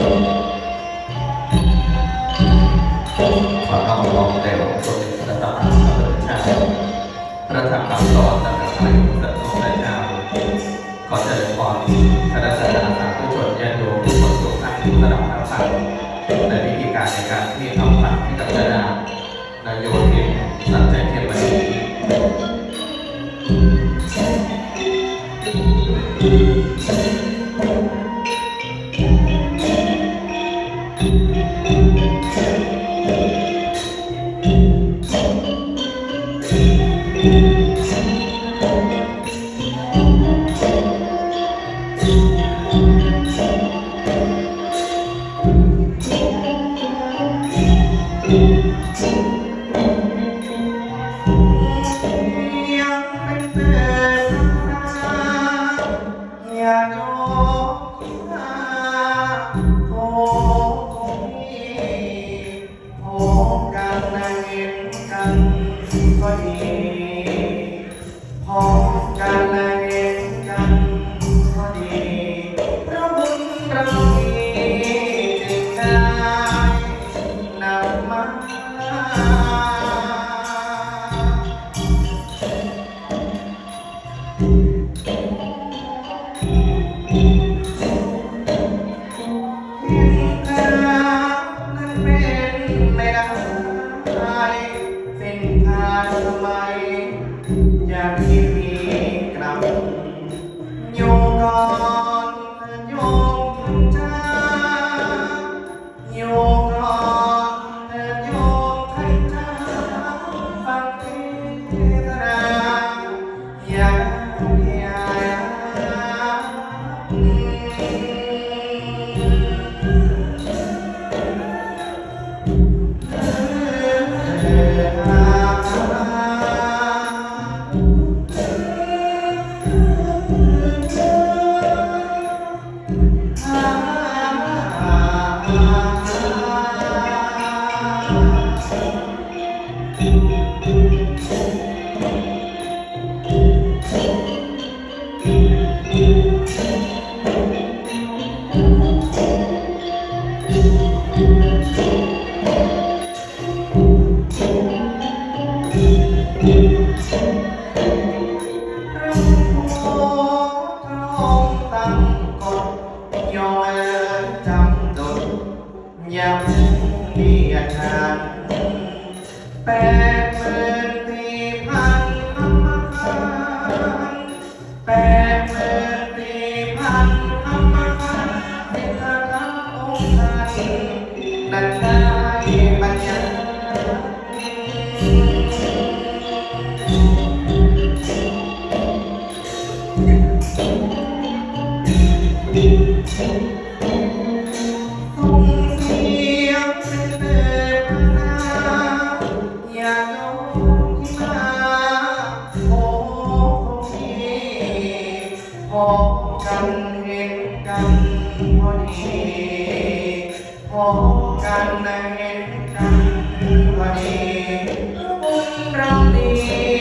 you. ยำเบียดนานแปลหมื่ พบกันเห็นกันพอดีพบกันเห็นกันพอดีบุญรังดี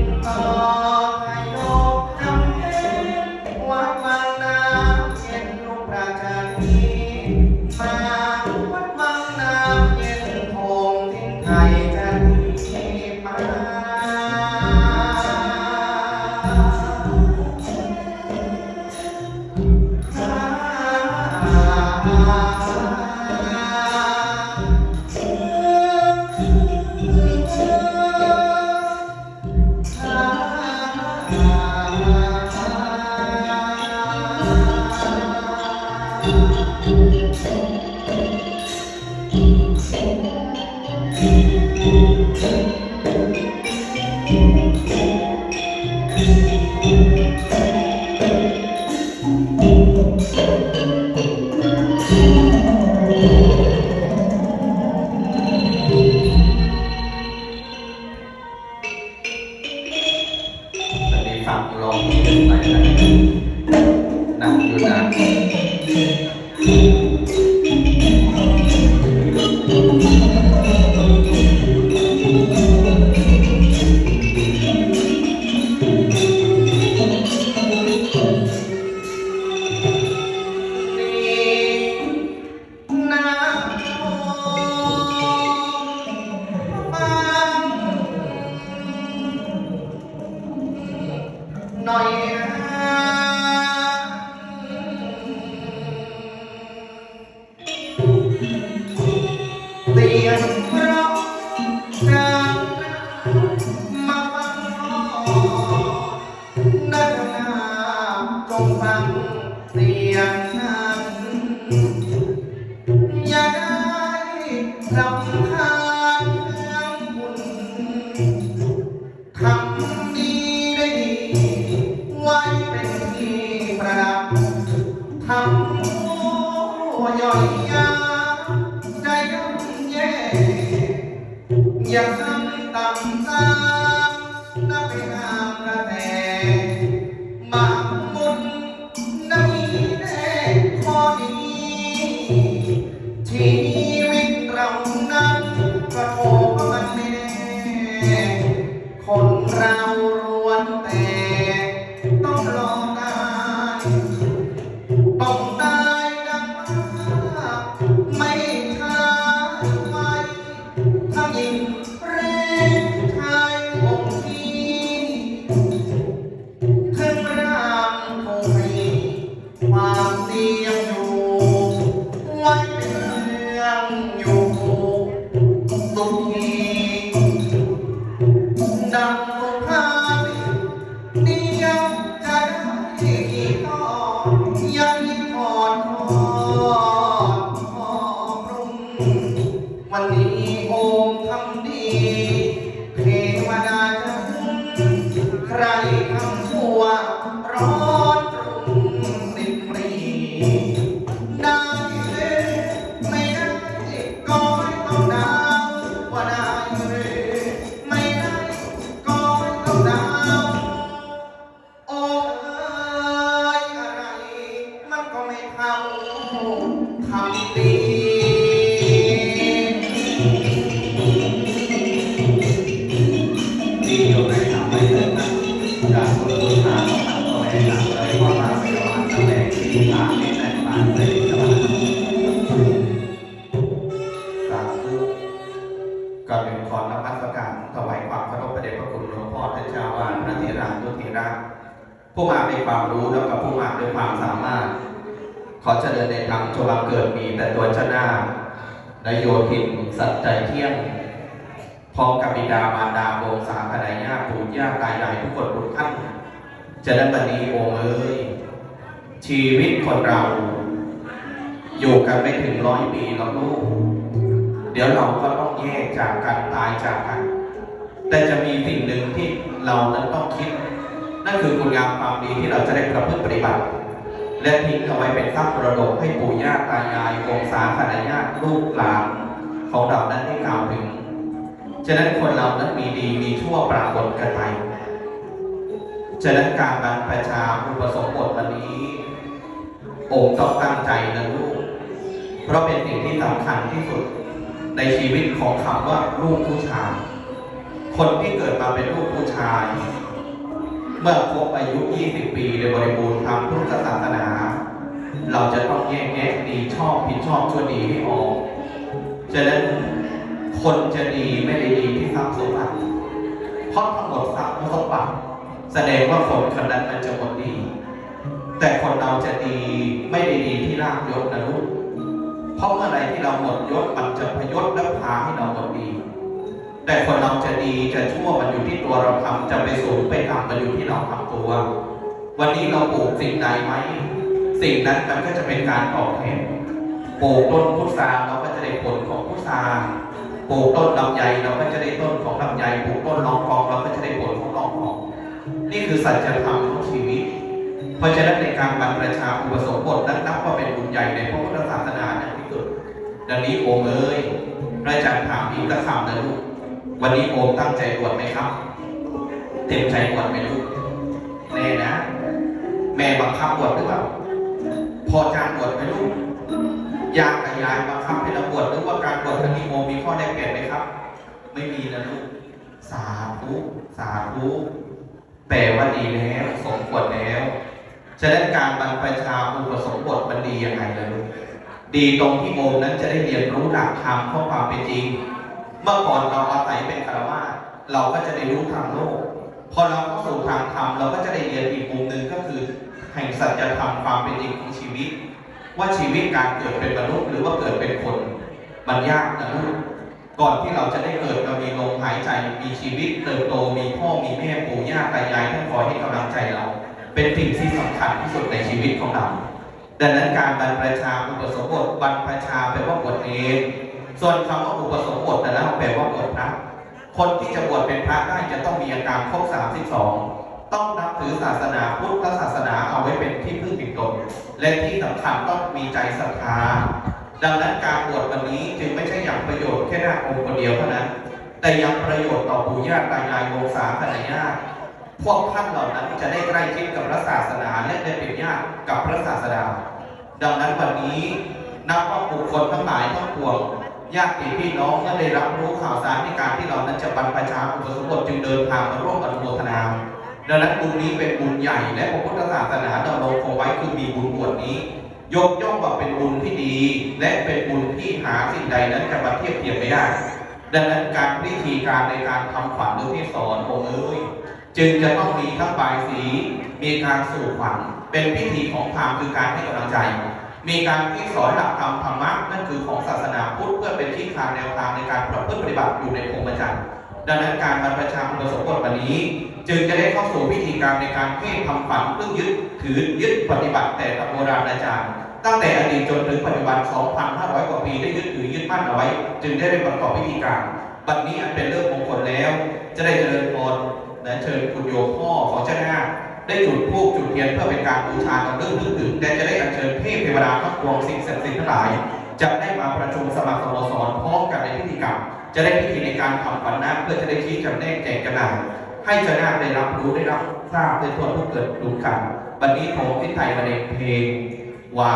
in せの。 ทำโอ้ย่อยยาใจย่ำแย่อย่าทำ นานายโยธินสัจใจเที่ยงพร้อมกับบิดามารดาวงศาคณาญาปู่ย่าตายายทุกคนทุกท่านจะได้บันนี้โอเอ้ยชีวิตคนเรา อยู่กันไม่ถึงร้อยปีหรอกลูก เดี๋ยวเราก็ต้องแยกจากกันตายจากกัน แต่จะมีสิ่งหนึ่งที่เรานั้นต้องคิด นั่นคือคุณงามความดีที่เราจะได้ประพฤติปฏิบัติ และทิ้งเอาไว้เป็นทรัพย์มรดกให้ปู่ย่าตายายวงศาคณาญาติลูกหลานของเรานั้นได้กล่าวถึง ฉะนั้นคนเรานั้นมีดีมีชั่วปรากฏกันไปฉะนั้นการบรรพชาอุปสมบทวันนี้องค์ต้องตั้งใจนะลูก เพราะเป็นสิ่งที่สำคัญที่สุดในชีวิตของคำว่าลูกผู้ชาย คนที่เกิดมาเป็นลูกผู้ชาย เมื่อครบอายุ 20 ปีในบริบูรณ์ทางพุทธศาสนา เราจะต้องแยกแยะดีชอบผิดชอบชั่วดีให้ออกฉะนั้นคนจะดีไม่ได้ดีที่ทรัพย์สมบัติเพราะทั้งหมดทรัพย์สมบัติแสดงว่าคนคนนั้นมันจะหมดดี แต่คนเราจะดีไม่ได้ดีที่ร่างยศนะลูกเพราะเมื่อไรที่เราหมดยศมันจะพยศและพาให้เราหมดดี แต่คนเราจะดีจะชั่วมันอยู่ที่ตัวเราทำจะไปสูงไปต่ำมัน ตัว วันนี้เราปลูกสิ่งใดไหม สิ่งนั้นมันก็จะเป็นการตอบแทนปลูกต้นพุทราเราก็จะได้ผลของพุทราปลูกต้นลำไยเราก็จะได้ต้นของลำไยปลูกต้นลองกองเราก็จะได้ผลของลองกอง นี่คือสัจธรรมของชีวิต เพราะฉะนั้นในการบรรพชาอุปสมบทนั้นนับว่าเป็นบุญใหญ่ในพระพุทธศาสนาอย่างที่สุดดังนี้โอมเอ้ยพระอาจารย์ถามอีกสักคำนะลูกวันนี้โอมตั้งใจบวชไหมครับ เต็มใจบวชไหมลูก แน่นะ แม่บังคับบวชหรือเปล่าพอจานบวชไหมลูกยากกับยายบังคับให้เราบวชหรือว่าการบวชครั้งนี้โมมีข้อแลกเปลี่ยนไหมครับ ไม่มีนะลูกสาธุสาธุแปลว่าดีแล้วสมควรแล้วฉะนั้นการบรรพชาอุปสมบทมันดียังไงล่ะลูกดีตรงที่โอมนั้นจะได้เรียนรู้หลักธรรมข้อความเป็นจริง เมื่อก่อนเราอาศัยเป็นคารวะเราก็จะได้รู้ทางโลก พอเราเข้าสู่ทางธรรมเราก็จะได้เรียนอีกมุมหนึ่งก็คือ แห่งสัจธรรมความเป็นจริงของชีวิต ว่าชีวิตการเกิดเป็นมนุษย์หรือว่าเกิดเป็นคนมันยากนะลูกก่อนที่เราจะได้เกิดเรามีลมหายใจมีชีวิตเติบโตมีพ่อมีแม่ปู่ย่าตายายท่านคอยให้กำลังใจเรา เป็นสิ่งที่สำคัญที่สุดในชีวิตของเรา ดังนั้นการบรรพชาอุปสมบทบรรพชาแปลว่าบวชเองส่วนคำว่าอุปสมบทแต่นแล้วแปลว่าบวชพระ คนที่จะบวชเป็นพระได้จะต้องมีอาการครบ32 ต้องนับถือศาสนาพุทธศาสนาเอาไว้เป็นที่พึ่งพิงตนและที่สำคัญต้องมีใจศรัทธา ดังนั้นการบวชวันนี้จึงไม่ใช่อย่างประโยชน์แค่หน้าองค์คนเดียวเท่านั้น แต่ยังประโยชน์ต่อปู่ย่าตายายวงศาคณาญาติพวกท่านเหล่านั้นจะได้ใกล้ชิดกับพระศาสนาและได้เป็นญาติกับพระศาสดา ดังนั้นวันนี้นับว่าบุคคลทั้งหลายทั้งปวง ญาติพี่น้องก็ได้รับรู้ข่าวสารในการที่เรานั้นจะบรรพชาอุปสมบทจึงเดินทางมาร่วมอนุโมทนาดังนั้นบุญนี้เป็นบุญใหญ่และพระพุทธศาสนาดำรงคงไว้คือมีบุญบวชนี้ ยกย่องว่าเป็นบุญที่ดี และเป็นบุญที่หาสิ่งใดนั้นจะมาเทียบเทียมไม่ได้ ดังนั้นการวิธีการในการทำขวัญหรือที่สอนองค์เอ้ยจึงจะต้องมีทั้งบายสี มีการสู่ขวัญเป็นพิธีของพราหมณ์คือการให้กำลังใจ มีการที่สอนหลักธรรมธรรมะนั่นคือของศาสนาพุทธเพื่อเป็นที่ทางแนวทางในการประพฤติปฏิบัติอยู่ในพรหมจรรย์ดังนั้นการบรรพชาอุปสมบทวันนี้ จึงจะได้เข้าสู่พิธีการในการเทศทำขวัญเพื่อยึดถือยึดปฏิบัติแต่กับโบราณอาจารย์ ตั้งแต่อดีตจนถึงปัจจุบัน 2,500 กว่าปีได้ยึดถือยึดมั่นเอาไว้ จึงได้ได้ประกอบพิธีการบัดนี้อันเป็นเรื่องมงคลแล้ว จะได้เจริญพรและเชิญคุณโยมพ่อของเจ้าหน้า ได้จุดธูปจุดเทียนเพื่อเป็นการบูชากับเรื่องนึกถึงและจะได้อัญเชิญเทพเทวดาทั้งปวงสิ่งศักดิ์สิทธิ์ทั้งหลาย จะได้มาประชุมสมัครสโมสรพร้อมกันในพิธีกรรม จะได้พิธีในการทำปันนาเพื่อจะได้ชี้จำแนกแจกจำหน่ายให้เจ้าหน้าได้รับรู้ได้รับทราบในทั่วทุกเกิดดูกันบัดนี้ผมพิไทยมาในเพลงว่า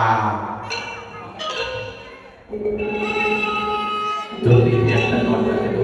จุดติเทียนถนนกันเ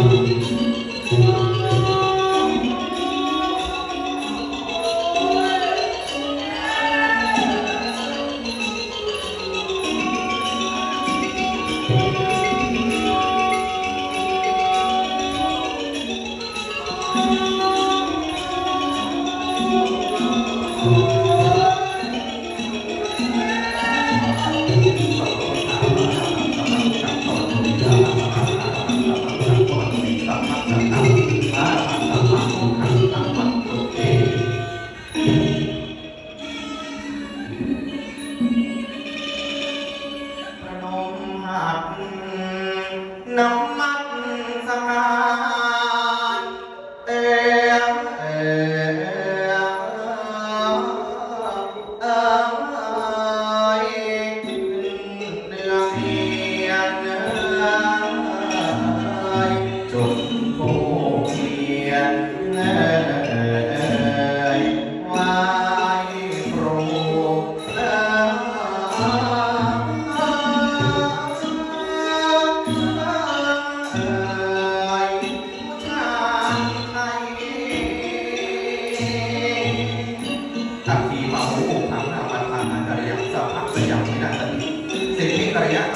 Música No.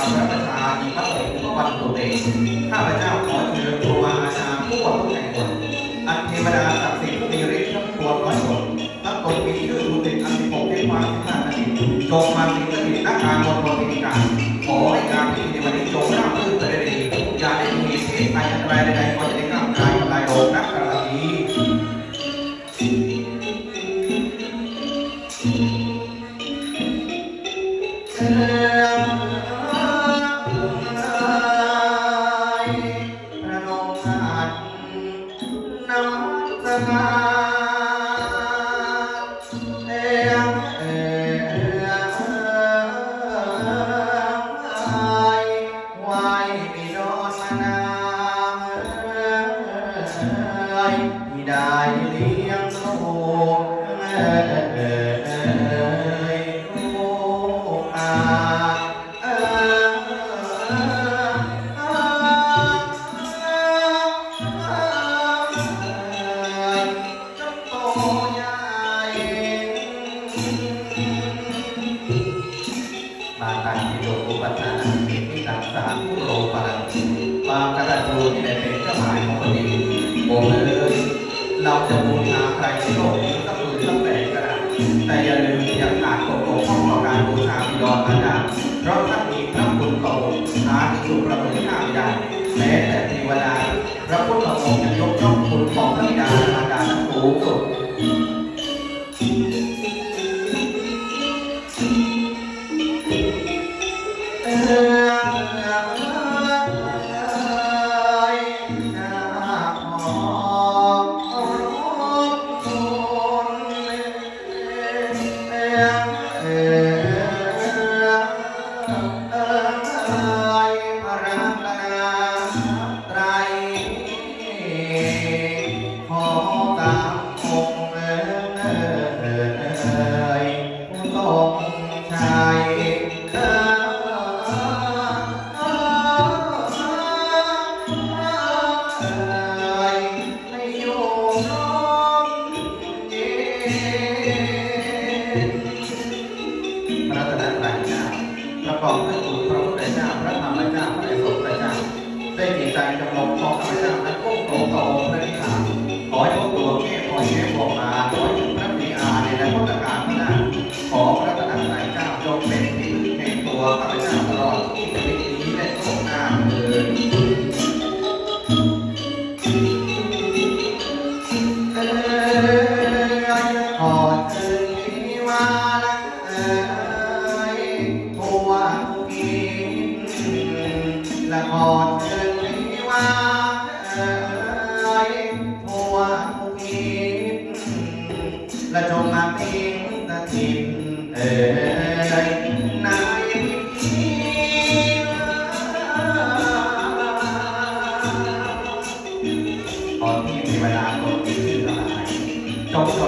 ความรักทามีพระองค์วันตุเตข้าพเจ้าขอเชิญครูบาอาจารย์ผู้บวชผู้แห่งตนอันเทวดาศักดิ์สิทธิ์ผู้มีฤทธิ์ทั้งปวงร้อยคนทั้งตนมีชื่อดูติดอันมีปกเป็นความสิทธาจงมาเ Krishna. คาระตันยูแต่เป็นเครื่อหมายของคนดีบอกเลยเราจะบูชาใครที่โล ขอพระตรัสสายเจ้าจงเป็นที่พึ่งแห่งตัวข้าพเจ้า 경찰.